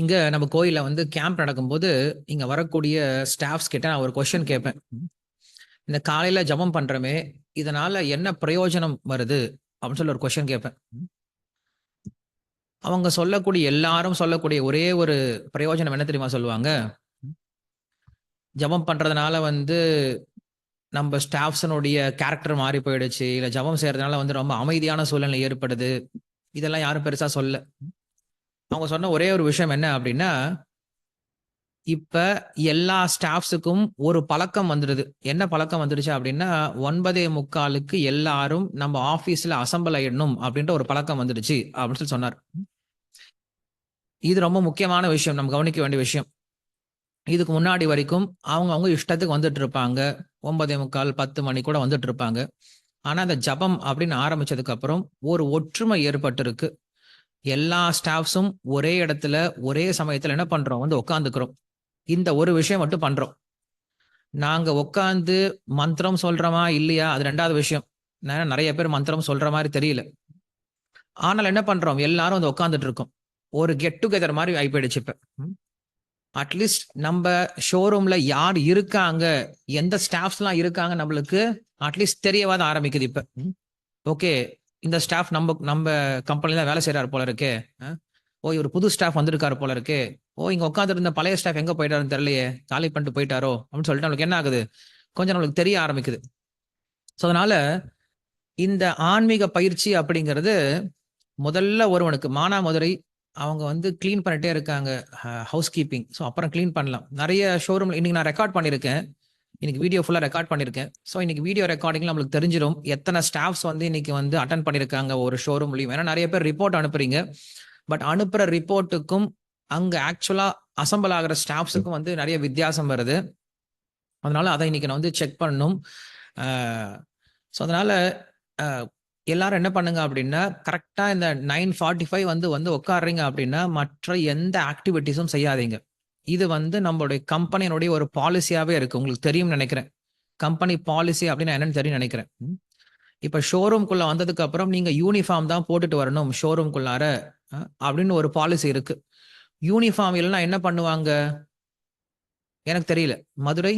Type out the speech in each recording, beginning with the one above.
இங்க நம்ம கோயிலில் வந்து கேம்ப் நடக்கும்போது இங்க வரக்கூடிய ஸ்டாஃப்ஸ் கிட்ட நான் ஒரு கொஸ்டின் கேட்பேன் இந்த காலையில ஜெபம் பண்ணுறமே இதனால என்ன பிரயோஜனம் வருது? அப்படின்னு சொல்லி ஒரு கொஸ்டின் கேட்பேன் அவங்க சொல்லக்கூடிய எல்லாரும் சொல்லக்கூடிய ஒரே ஒரு பிரயோஜனம் என்ன தெரியுமா சொல்லுவாங்க? ஜெபம் பண்றதுனால வந்து நம்ம ஸ்டாஃப்ஸனுடைய கேரக்டர் மாறி போயிடுச்சு. இல்லை ஜெபம் செய்யறதுனால வந்து ரொம்ப அமைதியான சூழ்நிலை ஏற்படுது. இதெல்லாம் யாரும் பெருசா சொல்ல அவங்க சொன்ன ஒரே ஒரு விஷயம் என்ன அப்படின்னா இப்ப எல்லா ஸ்டாஃப்ஸுக்கும் ஒரு பழக்கம் வந்துடுது. என்ன பழக்கம் வந்துடுச்சு அப்படின்னா ஒன்பதே முக்காலுக்கு எல்லாரும் நம்ம ஆபீஸ்ல அசம்பிள் ஆயிடணும் அப்படின்ற ஒரு பழக்கம் வந்துடுச்சு அப்படின்னு சொல்லி சொன்னார். இது ரொம்ப முக்கியமான விஷயம். நம்ம கவனிக்க வேண்டிய விஷயம். இதுக்கு முன்னாடி வரைக்கும் அவங்க அவங்க இஷ்டத்துக்கு வந்துட்டு இருப்பாங்க. ஒன்பதே முக்கால் பத்து மணி கூட வந்துட்டு இருப்பாங்க. ஆனா அந்த ஜபம் அப்படின்னு ஆரம்பிச்சதுக்கு அப்புறம் ஒரு ஒற்றுமை ஏற்பட்டிருக்கு. எல்லா ஸ்டாஃப்ஸும் ஒரே இடத்துல ஒரே சமயத்துல என்ன பண்றோம்? வந்து உட்காந்துக்கிறோம் இந்த ஒரு விஷயம் மட்டும் பண்றோம். நாங்க உட்காந்து மந்திரம் சொல்றோமா இல்லையா? அது ரெண்டாவது விஷயம். நிறைய பேர் மந்திரம் சொல்ற மாதிரி தெரியல. ஆனால் என்ன பண்றோம்? எல்லாரும் வந்து உட்காந்துட்டு இருக்கோம். ஒரு கெட் டுகெதர் மாதிரி ஆகி போயிடுச்சு இப்ப அட்லீஸ்ட் நம்ம ஷோரூம்ல யார் இருக்காங்க? எந்த ஸ்டாஃப்ஸ்லாம் இருக்காங்க நம்மளுக்கு? அட்லீஸ்ட் தெரியவாத ஆரம்பிக்குது இப்ப. ஓகே. இந்த ஸ்டாஃப் நம்ம நம்ம கம்பெனில வேலை செய்யறாரு போல இருக்கே. ஓ இவர் புது ஸ்டாஃப் வந்திருக்காரு போல இருக்கு. ஓ இங்க உட்காந்துருந்த பழைய ஸ்டாஃப் எங்க போயிட்டாருன்னு தெரியலையே. காலி பண்ணிட்டு போயிட்டாரோ? அப்படின்னு சொல்லிட்டு நம்மளுக்கு என்ன ஆகுது? கொஞ்சம் நம்மளுக்கு தெரிய ஆரம்பிக்குது. ஸோ அதனால இந்த ஆன்மீக பயிற்சி அப்படிங்கிறது முதல்ல ஒருவனுக்கு மானாமதுரை அவங்க வந்து க்ளீன் பண்ணிட்டே இருக்காங்க ஹவுஸ் கீப்பிங் ஸோ அப்புறம் க்ளீன் பண்ணலாம். நிறைய ஷோரூம்ல இன்னைக்கு நான் ரெக்கார்ட் பண்ணியிருக்கேன். இன்னைக்கு வீடியோ ஃபுல்லாக ரெக்கார்ட் பண்ணியிருக்கேன் ஸோ இன்னைக்கு வீடியோ ரெக்கார்டிங்ல நம்மளுக்கு தெரிஞ்சிடும் எத்தனை ஸ்டாஃப்ஸ் வந்து இன்னைக்கு வந்து அட்டன் பண்ணியிருக்காங்க ஒரு ஷோரூம்லையும் ஏன்னா நிறைய பேர் ரிப்போர்ட் அனுப்புறீங்க. பட் அனுப்புற ரிப்போர்ட்டுக்கும் அங்கே ஆக்சுவலாக அசம்பிள் ஆகிற ஸ்டாஃப்ஸுக்கும் வந்து நிறைய வித்தியாசம் வருது. அதனால அதை இன்னைக்கு நான் வந்து செக் பண்ணணும் ஸோ அதனால எல்லாரும் என்ன பண்ணுங்க அப்படின்னா கரெக்டாக இந்த நைன் ஃபார்ட்டி ஃபைவ் வந்து வந்து உட்காடுறீங்க அப்படின்னா மற்ற எந்த ஆக்டிவிட்டிஸும் செய்யாதீங்க. இது வந்து நம்மளுடைய கம்பெனியினுடைய ஒரு பாலிசியாவே இருக்கு. உங்களுக்கு தெரியும் நினைக்கிறேன். கம்பெனி பாலிசி அப்படின்னு என்னன்னு தெரியும் நினைக்கிறேன். இப்போ ஷோரூம்குள்ள வந்ததுக்கு அப்புறம் நீங்க யூனிஃபார்ம் தான் போட்டுட்டு வரணும் ஷோரூம்குள்ளார அப்படின்னு ஒரு பாலிசி இருக்கு. யூனிஃபார்ம் இல்லைன்னா என்ன பண்ணுவாங்க? எனக்கு தெரியல. மதுரை?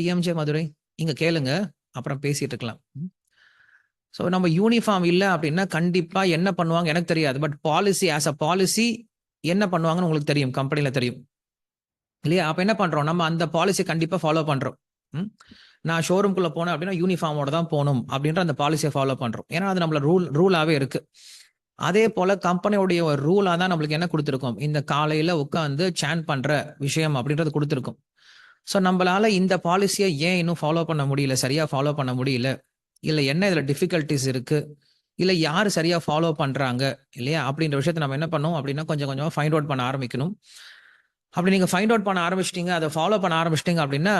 டிஎம்ஜே மதுரை? இங்க கேளுங்க. அப்புறம் பேசிட்டு இருக்கலாம். ஸோ நம்ம யூனிஃபார்ம் இல்லை அப்படின்னா கண்டிப்பா என்ன பண்ணுவாங்க? எனக்கு தெரியாது. But policy as a policy என்ன பண்ணுவாங்கன்னு உங்களுக்கு தெரியும் கம்பெனியில் தெரியும். இல்லையா? அப்போ என்ன பண்ணுறோம் நம்ம அந்த பாலிசி கண்டிப்பாக ஃபாலோ பண்ணுறோம் ம்? நான் ஷோரூம்குள்ளே போனேன் அப்படின்னா யூனிஃபார்மோட தான் போகணும் அப்படின்ற அந்த பாலிசியை ஃபாலோ பண்ணுறோம் ஏன்னா அது நம்மள ரூல் ரூலாகவே இருக்குது அதே போல் கம்பெனியோடைய ஒரு ரூலாக தான் நம்மளுக்கு என்ன கொடுத்துருக்கோம்? இந்த காலையில் உட்காந்து சேன் பண்ணுற விஷயம் அப்படின்றது கொடுத்துருக்கோம். ஸோ நம்மளால இந்த பாலிசியை ஏன் இன்னும் ஃபாலோ பண்ண முடியல? சரியாக ஃபாலோ பண்ண முடியல? இல்லை என்ன இதில் டிஃபிகல்ட்டிஸ் இருக்குது இல்லை யார் சரியாக ஃபாலோ பண்ணுறாங்க இல்லையா? அப்படின்ற விஷயத்தை நம்ம என்ன பண்ணோம் அப்படின்னா கொஞ்சம் கொஞ்சமாக ஃபைண்ட் அவுட் பண்ண ஆரம்பிக்கணும். அப்படி நீங்கள் ஃபைண்ட் அவுட் பண்ண ஆரம்பிச்சிட்டிங்க அதை ஃபாலோ பண்ண ஆரம்பிச்சிட்டீங்க அப்படின்னா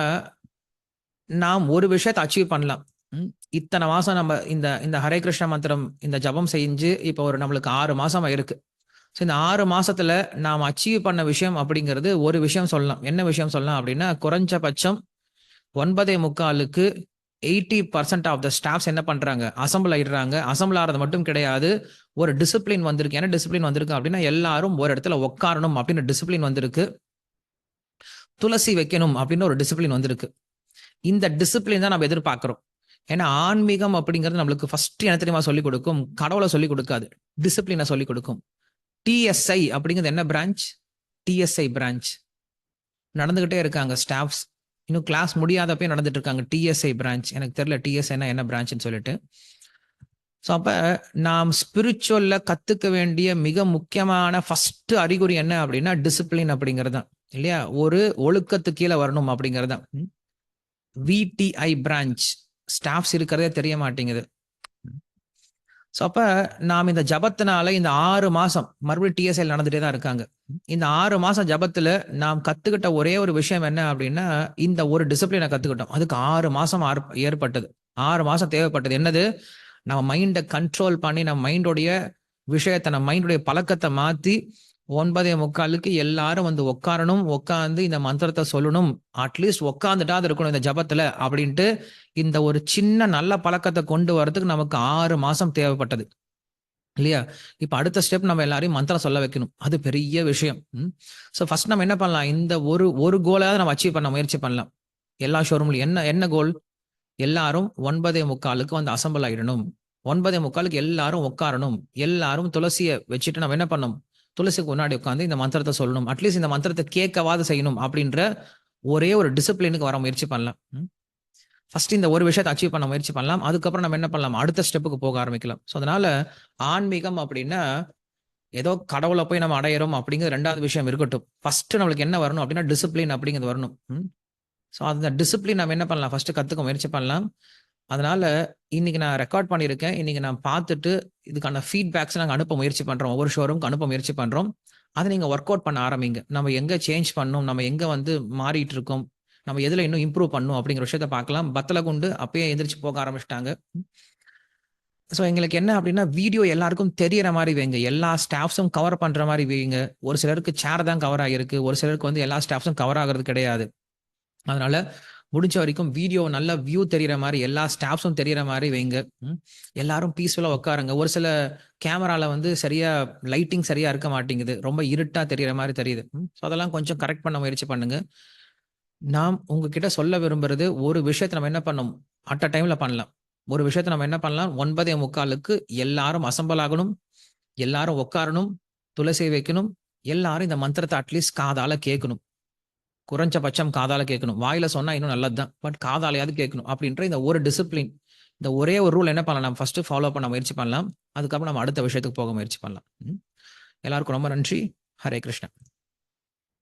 நாம் ஒரு விஷயத்தை அச்சீவ் பண்ணலாம். ம், இத்தனை மாதம் நம்ம இந்த இந்த ஹரே கிருஷ்ண மந்திரம் இந்த ஜபம் செஞ்சு இப்போ ஒரு நம்மளுக்கு ஆறு மாதம் இருக்கு. ஸோ இந்த ஆறு மாசத்துல நாம் அச்சீவ் பண்ண விஷயம் அப்படிங்கிறது ஒரு விஷயம் சொல்லலாம். என்ன விஷயம் சொல்லலாம் அப்படின்னா குறைஞ்சபட்சம் ஒன்பதே முக்காலுக்கு eighty percent of the staffs என்ன பண்றாங்க? அசம்பிள் ஆயிடுறாங்க. அசம்பிள் ஆகிறது மட்டும் கிடையாது. ஒரு டிசிப்ளின் வந்திருக்கு. ஏன்னா டிசிப்ளின் வந்திருக்கு அப்படின்னா எல்லாரும் ஒரு இடத்துல உட்காரணும் அப்படின்னு டிசிப்ளின் வந்திருக்கு. துளசி வைக்கணும் அப்படின்னு ஒரு டிசிப்ளின் வந்திருக்கு. இந்த டிசிப்ளின் தான் நம்ம எதிர்பார்க்கிறோம். ஏன்னா ஆன்மீகம் அப்படிங்கிறது நம்மளுக்கு ஃபர்ஸ்ட் என்ன தெரியுமா சொல்லிக் கொடுக்கும்? கடவுளை சொல்லிக் கொடுக்காது. டிசிப்ளினை சொல்லிக் கொடுக்கும். டிஎஸ்ஐ அப்படிங்கிறது என்ன பிரான்ச் டிஎஸ்ஐ பிரான்ச் நடந்துகிட்டே இருக்காங்க ஸ்டாஃப்ஸ் இன்னும் கிளாஸ் முடியாதப்பே நடந்துட்டு இருக்காங்க டிஎஸ்ஐ பிரான்ச் எனக்கு தெரியல டிஎஸ்ஐனா என்ன பிரான்ச்னு சொல்லிட்டு. ஸோ அப்போ நாம் ஸ்பிரிச்சுவல்ல கத்துக்க வேண்டிய மிக முக்கியமான ஃபர்ஸ்ட் அறிகுறி என்ன அப்படின்னா டிசிப்ளின் அப்படிங்கிறது தான். இல்லையா? ஒரு ஒழுக்கத்து கீழே வரணும் அப்படிங்கிறது தான். விடிஐ பிரான்ச் ஸ்டாஃப்ஸ் இருக்கிறதே தெரிய மாட்டேங்குது. ஸோ அப்போ நாம் இந்த ஜபத்தினால இந்த ஆறு மாதம் மறுபடியும் டிஎஸ்ஐ நடந்துகிட்டே தான் இருக்காங்க. இந்த ஆறு மாதம் ஜபத்தில் நாம் கற்றுக்கிட்ட ஒரே ஒரு விஷயம் என்ன அப்படின்னா இந்த ஒரு டிசிப்ளினை கற்றுக்கிட்டோம் அதுக்கு ஆறு மாதம் ஏற்பட்டது. ஆறு மாதம் தேவைப்பட்டது. என்னது? நம்ம மைண்டை கண்ட்ரோல் பண்ணி நம்ம மைண்டோடைய விஷயத்தை நம்ம மைண்டுடைய பழக்கத்தை மாற்றி ஒன்பதே முக்காலுக்கு எல்லாரும் வந்து உட்காரணும் உட்காந்து இந்த மந்திரத்தை சொல்லணும் அட்லீஸ்ட் உட்காந்துட்டாது இருக்கணும் இந்த ஜபத்துல அப்படின்ட்டு இந்த ஒரு சின்ன நல்ல பழக்கத்தை கொண்டு வரதுக்கு நமக்கு ஆறு மாசம் தேவைப்பட்டது இல்லையா? இப்ப அடுத்த ஸ்டெப் நம்ம எல்லாரையும் மந்திரம் சொல்ல வைக்கணும். அது பெரிய விஷயம். ஸோ ஃபர்ஸ்ட் நம்ம என்ன பண்ணலாம்? இந்த ஒரு ஒரு கோலாவது நம்ம அச்சீவ் பண்ண முயற்சி பண்ணலாம். எல்லா ஷோரூம்லயும் என்ன என்ன கோல்? எல்லாரும் 9:45க்கு வந்து அசெம்பிள் ஆயிடணும். 9:45க்கு எல்லாரும் உட்காரணும். எல்லாரும் துளசியை வச்சுட்டு நம்ம என்ன பண்ணணும்? துளசிக்கு முன்னாடி உட்காந்து இந்த மந்திரத்தை சொல்லணும். அட்லீஸ்ட் இந்த மந்திரத்தை கேட்கவாது செய்யணும் அப்படின்ற ஒரே ஒரு டிசிப்ளினுக்கு வர முயற்சி பண்ணலாம். ஃபர்ஸ்ட் இந்த ஒரு விஷயத்தை அச்சீவ் பண்ண முயற்சி பண்ணலாம். அதுக்கப்புறம் நம்ம என்ன பண்ணலாம்? அடுத்த ஸ்டெப்புக்கு போக ஆரம்பிக்கலாம். ஸோ அதனால ஆன்மீகம் அப்படின்னா, ஏதோ கடவுளை போய் நம்ம அடையிறோம் அப்படிங்கிற ரெண்டாவது விஷயம் இருக்கட்டும். ஃபர்ஸ்ட் நம்மளுக்கு என்ன வரணும் அப்படின்னா, டிசிப்ளின் அப்படிங்கிறது வரணும். ம். ஸோ அந்த டிசிப்ளின் நம்ம என்ன பண்ணலாம்? ஃபர்ஸ்ட் கத்துக்க முயற்சி பண்ணலாம். அதனால இன்னைக்கு நான் ரெக்கார்ட் பண்ணியிருக்கேன். இன்னைக்கு நான் பார்த்துட்டு இதுக்கான ஃபீட்பேக்ஸ் நாங்கள் அனுப்ப முயற்சி பண்றோம். ஒவ்வொரு ஷோரூம்க்கு அனுப்ப முயற்சி பண்றோம். அதை நீங்க ஒர்க் அவுட் பண்ண ஆரம்பிங்க. நம்ம எங்க சேஞ்ச் பண்ணணும்? நம்ம எங்க வந்து மாறிட்டு இருக்கோம்? நம்ம எதுல இன்னும் இம்ப்ரூவ் பண்ணும் அப்படிங்கிற விஷயத்த பார்க்கலாம். பத்தல குண்டு அப்பயே எந்திரிச்சு போக ஆரம்பிச்சிட்டாங்க ஸோ எங்களுக்கு என்ன அப்படின்னா, வீடியோ எல்லாருக்கும் தெரியற மாதிரி வைங்க. எல்லா ஸ்டாஃப்ஸும் கவர் பண்ற மாதிரி வைங்க. ஒரு சிலருக்கு சேர் தான் கவர் ஆகியிருக்கு. ஒரு சிலருக்கு வந்து எல்லா ஸ்டாஃப்ஸும் கவர் ஆகுறது கிடையாது. அதனால முடிஞ்ச வரைக்கும் வீடியோ நல்ல வியூ தெரியற மாதிரி எல்லா ஸ்டாஃப்ஸும் தெரியற மாதிரி வைங்க. எல்லாரும் பீஸ்ஃபுல்லாக உட்காருங்க. ஒரு சில கேமரால வந்து சரியா லைட்டிங் சரியா இருக்க மாட்டேங்குது. ரொம்ப இருட்டா தெரியற மாதிரி தெரியுது. ஸோ அதெல்லாம் கொஞ்சம் கரெக்ட் பண்ண முயற்சி பண்ணுங்க. நாம் உங்ககிட்ட சொல்ல விரும்புறது, ஒரு விஷயத்த நம்ம என்ன பண்ணணும்? அட் அ டைம்ல பண்ணலாம். ஒரு விஷயத்த நம்ம என்ன பண்ணலாம்? 9:45க்கு எல்லாரும் அசெம்பிள் ஆகணும். எல்லாரும் உட்காரணும். துளசி வைக்கணும். எல்லாரும் இந்த மந்திரத்தை அட்லீஸ்ட் காதால கேட்கணும். குறைஞ்சபட்சம் காதால கேட்கணும். வாயில சொன்னா இன்னும் நல்லது தான். பட் காதாலையாவது கேட்கணும். அப்படின்ற இந்த ஒரு டிசிப்ளின். இந்த ஒரே ஒரு ரூல் என்ன பண்ணலாம்? நம்ம ஃபர்ஸ்ட் ஃபாலோ பண்ண முயற்சி பண்ணலாம். அதுக்கப்புறம் நம்ம அடுத்த விஷயத்துக்கு போக முயற்சி பண்ணலாம். எல்லாருக்கும் ரொம்ப நன்றி. ஹரே கிருஷ்ணா.